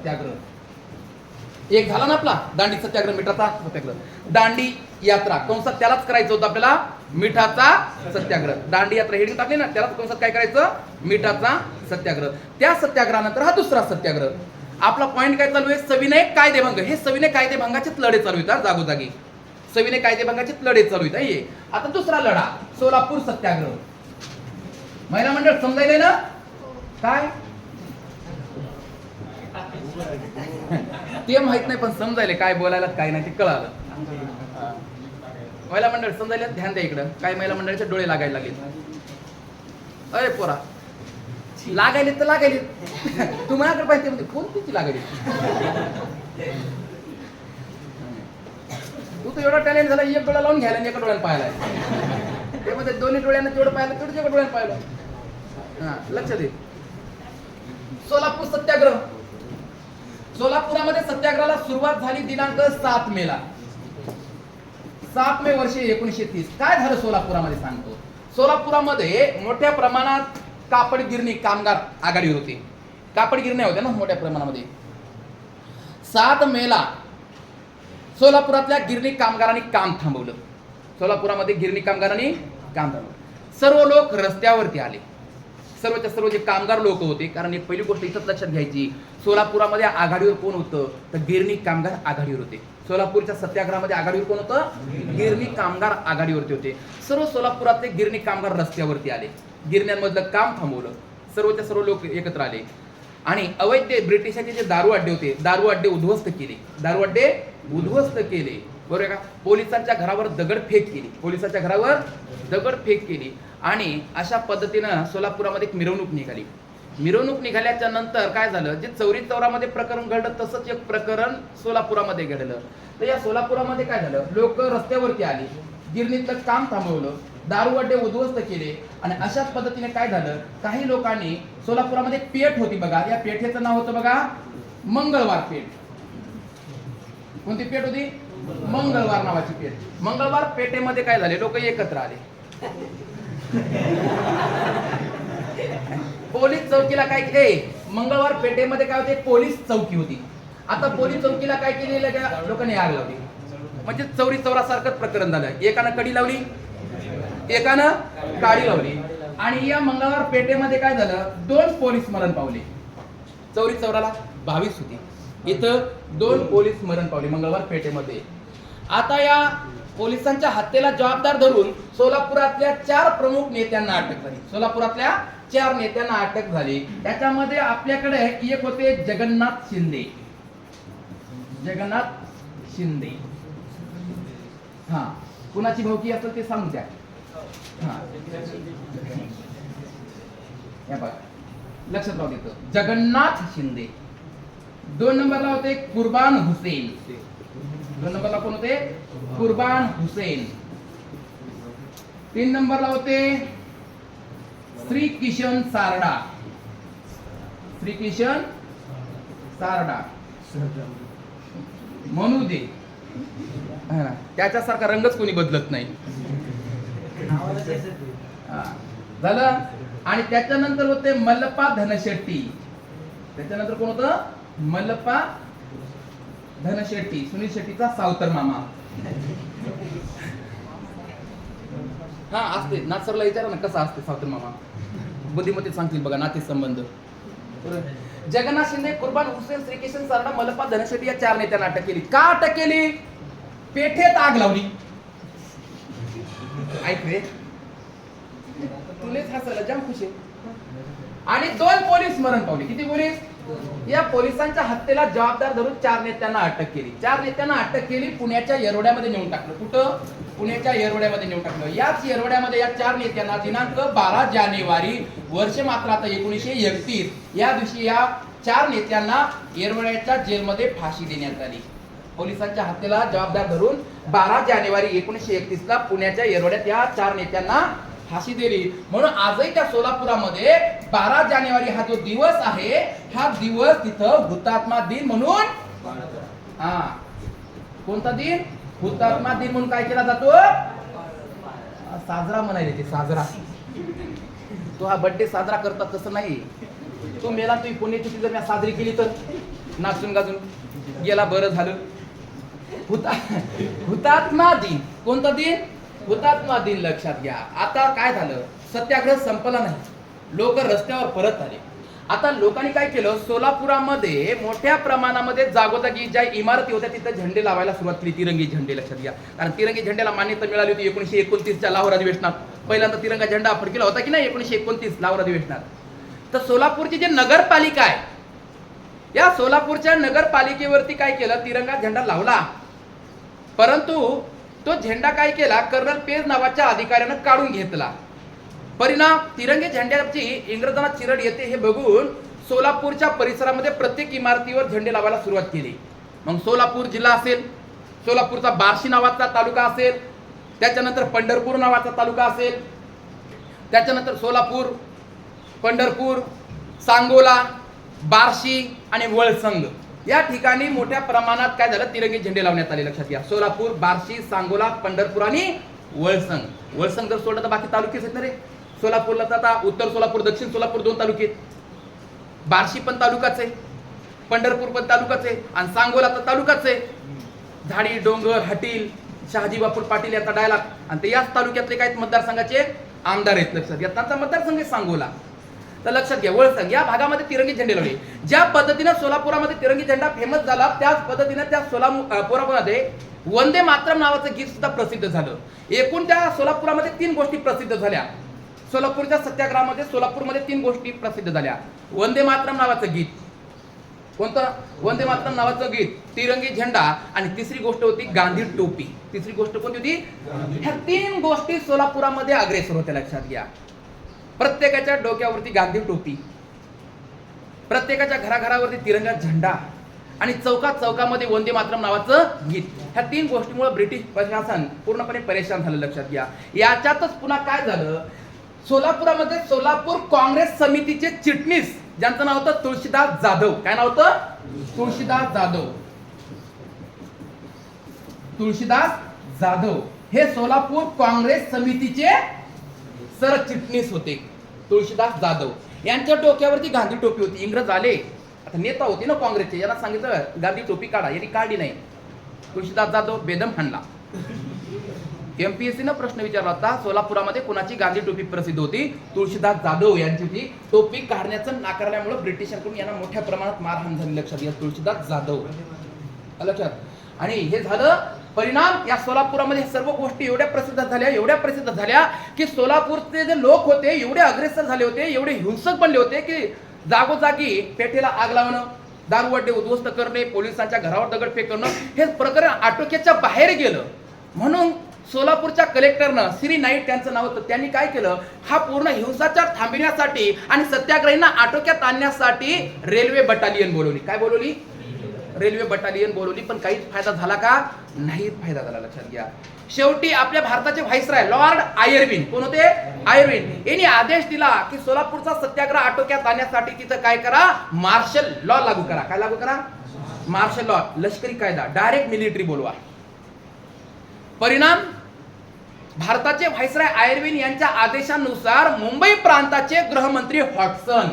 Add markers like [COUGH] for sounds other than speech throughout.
सत्याग्रह. एक झाला ना आपला? दांडी सत्याग्रह मिठाचा? सत्याग्रह. दांडी यात्रा. कंसात त्यालाच करायचं होतं आपल्याला मिठाचा सत्याग्रह. दांडी यात्रा हेडिंग टाकली ना त्यालाच कंसात काय करायचं? मिठाचा सत्याग्रह. त्या सत्याग्रहानंतर हा दुसरा सत्याग्रह. आपला पॉईंट काय चालू आहे? सविनय कायदेभंग. हे सविनय कायदेभंगाचेच लढे चालू आहेत जागोजागी. सविनय कायदेभंगाचेच लढे चालू आहेत हे आता दुसरा लढा सोलापूर सत्याग्रह. महिला मंडळ समजायलंय ना? काय? ते माहीत नाही पण समजायले काय बोलायला काय नाही ते कळालं. महिला मंडळ समजायला ध्यान द्या इकडं. काय महिला मंडळाचे डोळे लागायला लागले अरे पोरा लागायले तर लागायले तू माझ्याकडे पाहिजे म्हणते कोणतीची लागायली तू तर एवढा टॅलेंट झाला एक डोळा लावून घ्यायला एका डोळ्याला पाहायला ते मध्ये दोन्ही डोळ्यानं तेवढं पाहिलं तेवढं एका डोळ्यानं पाहिलं. हा लक्ष दे. सोलापूर सत्याग्रह. सोलापुरामध्ये सत्याग्रहाला सुरुवात झाली दिनांक सात मेला. सात मे वर्ष एकोणीशे तीस. काय झालं सोलापुरामध्ये सांगतो. सोलापुरामध्ये मोठ्या प्रमाणात कापड गिरणी कामगार आघाडीवर होते. कापड गिरण्या होत्या ना मोठ्या प्रमाणामध्ये. सात मेला सोलापुरातल्या गिरणी कामगारांनी काम थांबवलं. सोलापुरामध्ये गिरणी कामगारांनी काम थांबवलं. सर्व लोक रस्त्यावरती आले. सर्वच्या सर्व जे कामगार लोक होते कारण एक पहिली गोष्ट इथंच लक्षात घ्यायची सोलापुरामध्ये आघाडीवर कोण होतं? तर गिरणी कामगार आघाडीवर होते. सोलापूरच्या सत्याग्रहामध्ये आघाडीवर कोण होतं? गिरणी कामगार आघाडीवरती होते. सर्व सोलापुरातले गिरणी कामगार रस्त्यावरती आले. गिरण्यांमधलं काम थांबवलं. सर्वच्या सर्व लोक एकत्र आले. आणि अवैध ब्रिटिशांचे जे दारू अड्डे होते दारू अड्डे उद्ध्वस्त केले. दारू अड्डे उद्ध्वस्त केले. बरोबर आहे का? पोलिसांच्या घरावर दगडफेक केली. पोलिसांच्या घरावर दगडफेक केली. आणि अशा पद्धतीनं सोलापुरामध्ये एक मिरवणूक निघाली. मिरवणूक निघाल्याच्या नंतर काय झालं? जे चौरी चौरामध्ये प्रकरण घडलं तसंच एक प्रकरण सोलापुरामध्ये घडलं. तर या सोलापुरामध्ये काय झालं? लोक रस्त्यावरती आले. गिरणीतलं काम थांबवलं. दारू अड्डे उद्ध्वस्त केले. आणि अशाच पद्धतीने काय झालं? काही लोकांनी सोलापुरामध्ये पेठ होती बघा. या पेठेचं नाव होतं बघा मंगळवार पेठ. कोणती पेठ होती? मंगळवार नावाची पेठ. मंगळवार पेठेमध्ये काय झाले? लोक एकत्र आले. [LAUGHS] पोलीस चौकीला काय केले? मंगळवार पेठेमध्ये काय होते? पोलीस चौकी होती. आता पोलीस चौकीला काय केलेलं त्या लोकांनी आग लावली. म्हणजे चौरी चौरासारखंच प्रकरण झालं. एकानं कडी लावली एकानं काडी लावली. आणि या मंगळवार पेठेमध्ये काय झालं? दोन पोलीस मरण पावले. चौरी चौराला बावीस होती. इथं दोन पोलीस मरण पावले मंगळवार पेठेमध्ये. आता या पोलिसांच्या हत्येला जबाबदार धरून सोलापुरातल्या चार प्रमुख नेत्यांना अटक झाली. सोलापुरातल्या चार नेत्यांना अटक झाली. त्याच्यामध्ये आपल्याकडे एक होते जगन्नाथ शिंदे. जगन्नाथ शिंदे. हा. कुणाची भावकी असेल ते सांगू द्या. हा. या लक्षात राहू देतो. जगन्नाथ शिंदे. दोन नंबरला होते कुर्बान हुसेन. दोन नंबरला कोण होते? कुर्बान हुसेन. तीन नंबरला होते श्री किशन सारडा. श्री किशन सारडा. म्हणू दे. त्याच्यासारखा रंगच कोणी बदलत नाही. हा. झालं? आणि त्याच्यानंतर होते मल्लपा धनशेट्टी. त्याच्यानंतर कोण होतं? धनशेट्टी सुनील शेट्टीचा सावतर मामा. हा असते. नाचरला विचारा ना कसा असते सावतर मामा? बुद्धिमती सांगतील बघा नाते संबंध. जगन्नाथ शिंदे कुर्बान हुसेन श्रीकिशन सरना मलपा धनशेट्टी या चार नेत्यांना अटक केली. का अटक केली? पेठेत आग लावली. ऐक रे. तुलेच हसायला जाम खुश आहे. आणि दोन पोलीस मरण पावले. किती पोलीस? या पोलिसांच्या हत्येला जबाबदार धरून चार नेत्यांना अटक केली. चार नेत्यांना अटक केली पुण्याच्या येरवड्यामध्ये नेऊन टाकलं. कुठं? पुण्याच्या येरवड्यामध्ये नेऊन टाकलं. याच येरवड्यामध्ये या चार नेत्यांना दिनांक बारा जानेवारी वर्ष मात्र आता एकोणीसशे एकतीस या दिवशी या चार नेत्यांना येरवड्याच्या जेलमध्ये फाशी देण्यात आली. पोलिसांच्या हत्येला जबाबदार धरून बारा जानेवारी एकोणीसशे एकतीस ला पुण्याच्या येरवड्यात या चार नेत्यांना फाशी दिली. म्हणून आजही त्या सोलापुरामध्ये बारा जानेवारी हा जो दिवस आहे हा दिवस तिथं हुतात्मा दिन म्हणून हा. कोणता दिन? हुतात्मा दिन म्हणून काय केला जातो? साजरा म्हणायला ते साजरा. तो हा बर्थडे साजरा करतात तसं नाही. तो मेला तुम्ही पुण्याची जर मी साजरी केली तर. नाचून गाजून. गेला बरं झालं. हुता हुतात्मा दिन. कोणता दिन? हुतात्मा दिन लक्षात घ्या. आता काय झालं? सत्याग्रह संपला नाही. लोक रस्त्यावर परत आले. आता लोकांनी काय केलं? सोलापुरामध्ये मोठ्या प्रमाणामध्ये जागोजागी ज्या इमारती होत्या तिथं झेंडे लावायला सुरुवात केली. तिरंगी झेंडे लक्षात घ्या. कारण तिरंगी झेंड्याला मान्यता मिळाली होती एकोणीशे एकोणतीसच्या लाहोर अधिवेशनात. पहिल्यांदा तिरंगा झेंडा फडकेला होता की नाही? एकोणीशे एकोणतीस लाहोर अधिवेशनात. तर सोलापूरची जी नगरपालिका आहे या सोलापूरच्या नगरपालिकेवरती काय केलं? तिरंगा झेंडा लावला. परंतु तो झेंडा काय केला? कर्नल पेज नावाच्या अधिकाऱ्यानं काढून घेतला. परिणाम तिरंगी झेंड्याची इंग्रजांना चिरड येते हे बघून सोलापूरच्या परिसरामध्ये प्रत्येक इमारतीवर झेंडे लावायला सुरुवात केली. मग सोलापूर जिल्हा असेल सोलापूरचा बार्शी नावाचा तालुका असेल त्याच्यानंतर पंढरपूर नावाचा तालुका असेल त्याच्यानंतर सोलापूर पंढरपूर सांगोला बार्शी आणि वळसंग. या ठिकाणी मोठ्या प्रमाणात काय झालं? तिरंगी झेंडे लावण्यात आले लक्षात घ्या. सोलापूर बार्शी सांगोला पंढरपूर आणि वळसंग. वळसंग जर सोडलं तर बाकी तालुकेच आहेत ना रे? सोलापूरला तर आता उत्तर सोलापूर दक्षिण सोलापूर दोन तालुके आहेत. बार्शी पण तालुकाच आहे. पंढरपूर पण तालुकाच आहे. आणि सांगोला तर तालुकाच आहे. झाडी डोंगर हटील शहाजी बापूर पाटील यांचा डायलॉग आणि ते याच तालुक्यातले काही मतदारसंघाचे आमदार आहेत लक्षात घ्या. त्यांचा मतदारसंघ आहे सांगोला. तर लक्षात घ्या वळसंग या भागामध्ये तिरंगी झेंडे लावले. ज्या पद्धतीने सोलापुरामध्ये तिरंगी झेंडा फेमस झाला त्याच पद्धतीने त्या सोलापुरामध्ये वंदे मातरम नावाचं गीत सुद्धा प्रसिद्ध झालं. एकूण त्या सोलापुरामध्ये तीन गोष्टी प्रसिद्ध झाल्या. सोलापूरच्या सत्याग्रहामध्ये सोलापूरमध्ये तीन गोष्टी प्रसिद्ध झाल्या. वंदे मातरम नावाचं गीत. कोणतं? वंदे मातरम नावाचं गीत. तिरंगी झेंडा. आणि तिसरी गोष्ट होती गांधी टोपी. तिसरी गोष्ट कोणती होती? ह्या तीन गोष्टी सोलापुरामध्ये अग्रेसर होत्या लक्षात घ्या. प्रत्येकाच्या डोक्यावरती गांधी टोपी. प्रत्येकाच्या घराघरावरती तिरंगा झेंडा आणि चौका चौकामध्ये वंदे मातरम नावाचं गीत. ह्या तीन गोष्टीमुळे ब्रिटिश प्रशासन पूर्णपणे परेशान झालं लक्षात घ्या. याच्यातच पुन्हा काय झालं? सोलापुरामध्ये सोलापूर काँग्रेस समितीचे चिटणीस ज्यांचं नाव होतं तुळशीदास जाधव. काय नाव होतं? तुळशीदास जाधव. तुळशीदास जाधव. हे सोलापूर काँग्रेस समितीचे सरचिटणीस होते. तुळशीदास जाधव. यांच्या डोक्यावरती गांधी टोपी होती. इंग्रज आले. आता नेता होते ना काँग्रेसचे. यांना सांगितलं गांधी टोपी काढा. यांनी काढली नाही. तुळशीदास जाधव बेदम हाणला. एमपीएससी न प्रश्न विचारला होता सोलापुरामध्ये कोणाची गांधी टोपी प्रसिद्ध होती? तुळशीदास जाधव यांची ती टोपी काढण्याचं नाकारल्यामुळे ब्रिटिशांकडून यांना मोठ्या प्रमाणात मारहाण झाली. लक्षात घ्या तुळशीदास जाधव. लक्षात. आणि हे झालं परिणाम या सोलापुरामध्ये सर्व गोष्टी एवढ्या प्रसिद्ध झाल्या एवढ्या प्रसिद्ध झाल्या की सोलापूरचे जे लोक होते एवढे अग्रेसर झाले होते एवढे हिंसक बनले होते की जागोजागी पेठेला आग लावणं दारुवड्डे उद्ध्वस्त करणे पोलिसांच्या घरावर दगडफेक करणं हे प्रकरण आटोक्याच्या बाहेर गेलं. म्हणून सोलापूरच्या कलेक्टरनं श्री नाईक त्यांचं नाव होतं त्यांनी काय केलं? हा पूर्ण हिंसाचार थांबविण्यासाठी आणि सत्याग्रहींना आटोक्यात आणण्यासाठी रेल्वे बटालियन बोलवली. काय बोलवली? रेल्वे बटालियन बोलवली पण काहीच फायदा झाला का? नाही फायदा झाला लक्षात घ्या. शेवटी आपल्या भारताचे व्हायसराय लॉर्ड आयर्विन. कोण होते? आयर्विन. यांनी आदेश दिला की सोलापूरचा सत्याग्रह आटोक्यात आणण्यासाठी तिथं काय करा? मार्शल लॉ लागू करा. काय लागू करा? Martial law. लष्करी कायदा. डायरेक्ट मिलिटरी बोलवा. परिणाम? भारताचे व्हायसराय आयर्विन यांच्या आदेशानुसार मुंबई प्रांताचे गृहमंत्री हॉटसन.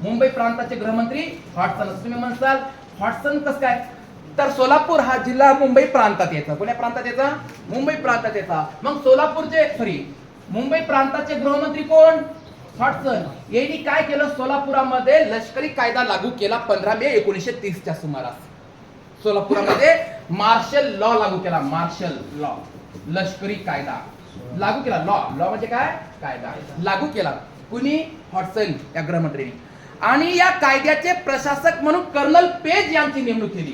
मुंबई प्रांताचे गृहमंत्री हॉटसन. तुम्ही म्हणसाल? हॉटसन कसं काय? तर सोलापूर हा जिल्हा मुंबई प्रांतात येतो कोण्या प्रांतात येतं मुंबई प्रांतात येतं मग सोलापूरचे सॉरी मुंबई प्रांताचे गृहमंत्री कोण? हॉटसन यांनी काय केलं? सोलापुरामध्ये लष्करी कायदा लागू केला पंधरा मे एकोणीसशे तीसच्या सुमारास. सोलापुरामध्ये मार्शल लॉ लागू केला. Martial law. लष्करी कायदा. लागू केला. लॉ. लॉ म्हणजे काय? कायदा. लागू केला. कुणी? हॉटसन या गृहमंत्र्यांनी. आणि या कायद्याचे प्रशासक म्हणून कर्नल पेज यांची नेमणूक केली.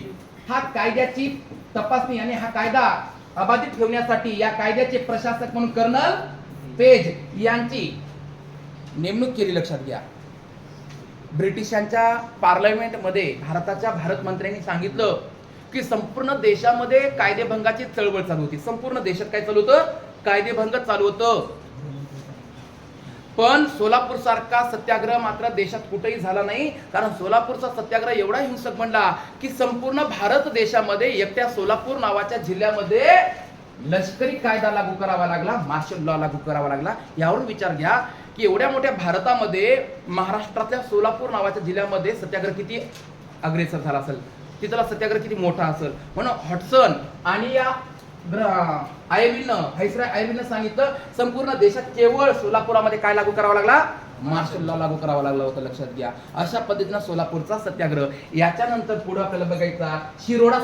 हा कायद्याची तपासणी आणि हा कायदा अबाधित ठेवण्यासाठी या कायद्याचे प्रशासक म्हणून कर्नल पेज यांची नेमणूक केली लक्षात घ्या. ब्रिटिशांच्या पार्लमेंटमध्ये भारताच्या भारत मंत्र्यांनी सांगितलं की संपूर्ण देशामध्ये कायदेभंगाची चळवळ चालू होती. संपूर्ण देशात काय चालू होतं? कायदेभंग चालू होतं. पण सोलापूर सारखा सत्याग्रह मात्र देशात कुठेही झाला नाही. कारण सोलापूरचा सत्याग्रह एवढा हिंसक बनला की संपूर्ण भारत देशामध्ये एकट्या सोलापूर नावाच्या जिल्ह्यामध्ये लष्करी कायदा लागू करावा लागला मार्शल लॉ लागू करावा लागला. यावरून विचार घ्या की एवढ्या मोठ्या भारतामध्ये महाराष्ट्रातल्या सोलापूर नावाच्या जिल्ह्यामध्ये सत्याग्रह किती अग्रेसर झाला असेल? तिथला सत्याग्रह किती मोठा असेल? म्हणून हॉटसन आणि या आयर्विननं हैसरा आयर्विननं सांगितलं संपूर्ण देशात केवळ सोलापुरामध्ये काय लागू करावा लागला? मार्शल लॉ लागू करावा लागला होता लक्षात घ्या. अशा पद्धतीनं सोलापूरचा सत्याग्रह. याच्यानंतर पुढे आपल्याला बघायचा शिरोडा